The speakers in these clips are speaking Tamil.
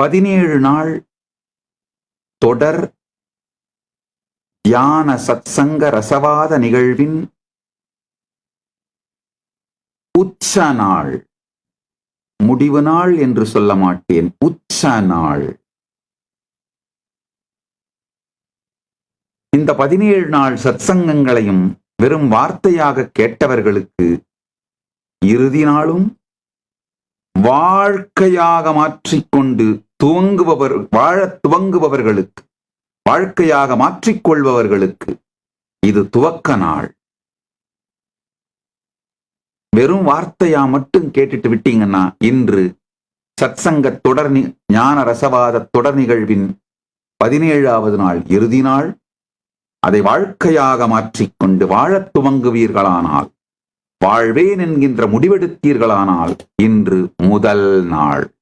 பதினேழு நாள் தொடர் தியான சத்சங்க ரசவாத நிகழ்வின் உச்ச நாள். முடிவு நாள் என்று சொல்ல மாட்டேன். உச்ச நாள். இந்த பதினேழு நாள் சத்சங்கங்களையும் வெறும் வார்த்தையாக கேட்டவர்களுக்கு இறுதி நாளும் வாழ்க்கையாக மாற்றிக்கொண்டு துவங்குபவர் வாழத் துவங்குபவர்களுக்கு வாழ்க்கையாக மாற்றிக்கொள்பவர்களுக்கு இது துவக்க நாள். வெறும் வார்த்தையா மட்டும் கேட்டுட்டு விட்டீங்கன்னா இன்று சத்சங்க தொடர் நி- ஞான ரசவாத தொடர் நிகழ்வின் பதினேழாவது நாள் இறுதி நாள். அதை வாழ்க்கையாக மாற்றிக்கொண்டு வாழத் துவங்குவீர்களானால் வாழ்வேன் என்கின்ற முடிவெடுத்தீர்களானால் இன்று முதல் நாள்.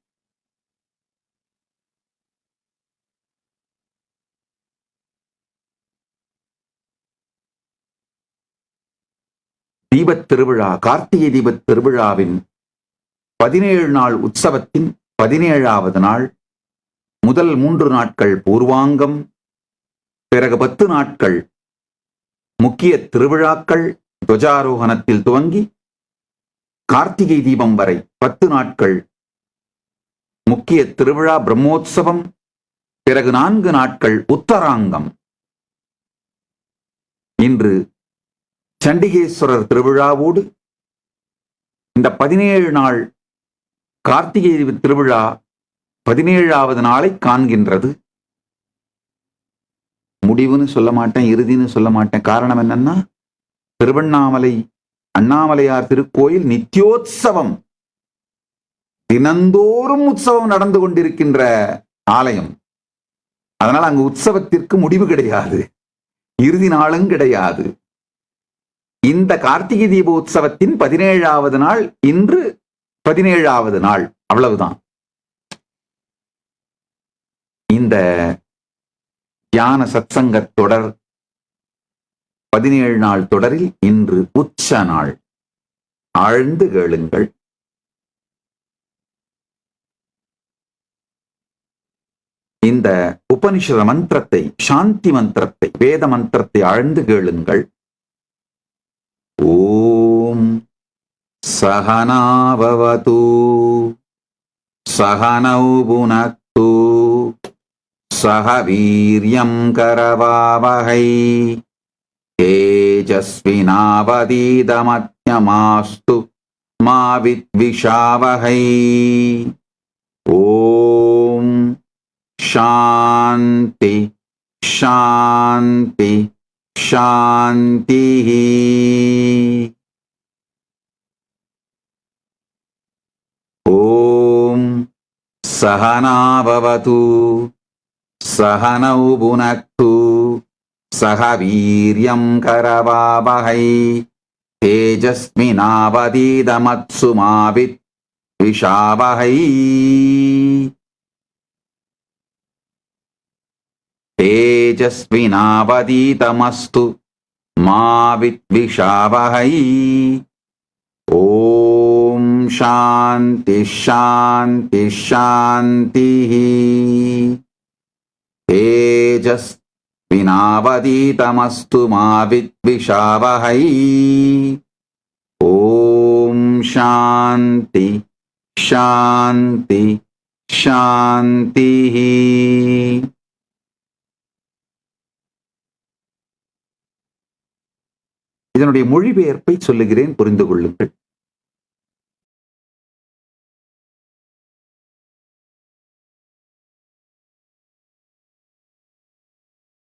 தீபத் திருவிழா கார்த்திகை தீபத் திருவிழாவின் பதினேழு நாள் உற்சவத்தின் பதினேழாவது நாள். முதல் மூன்று நாட்கள் பூர்வாங்கம் பிறகு பத்து நாட்கள் முக்கிய திருவிழாக்கள் துவஜாரோகணத்தில் துவங்கி கார்த்திகை தீபம் வரை பத்து நாட்கள் முக்கிய திருவிழா பிரம்மோற்சவம் பிறகு நான்கு நாட்கள் உத்தராங்கம். இன்று சண்டிகேஸ்வரர் திருவிழாவோடு இந்த பதினேழு நாள் கார்த்திகை திருவிழா பதினேழாவது நாளை காண்கின்றது. முடிவுன்னு சொல்ல மாட்டேன் இறுதின்னு சொல்ல மாட்டேன். காரணம் என்னன்னா திருவண்ணாமலை அண்ணாமலையார் திருக்கோயில் நித்தியோத்சவம் தினந்தோறும் உற்சவம் நடந்து கொண்டிருக்கின்ற ஆலயம். அதனால் அங்கு உற்சவத்திற்கு முடிவு கிடையாது. இறுதி நாளும் கிடையாது. இந்த கார்த்திகை தீப உற்சவத்தின் பதினேழாவது நாள் இன்று பதினேழாவது நாள். அவ்வளவுதான். இந்த தியான சத்சங்க தொடர் பதினேழு நாள் தொடரில் இன்று உச்ச நாள். ஆழ்ந்து கேளுங்கள். இந்த உபனிஷத மந்திரத்தை சாந்தி மந்திரத்தை வேத மந்திரத்தை ஆழ்ந்து கேளுங்கள். सहनावतु सहनौ भुनक्तु सह वीर्यं करवावहै तेजस्विनावदीदमत्यमास्तु मा विद्विषावहै ॐ शान्ति शान्ति शान्तिः సహనాభవతు సహనౌ భునక్తు సహ వీర్యం కరవావహై తేజస్మినావదీదమత్సు మావిత్ విషావహై. తేజస్వినావదీతమస్తు మా విద్విషావహై शान्ति शान्ति शान्तिः तेजस् विनावदीतमस्तु मा विद्विषावहै ॐ शान्ति शान्ति शान्तिः இதனுடைய மொழிபெயர்ப்பை சொல்லுகிறேன் புரிந்து கொள்ளுங்கள்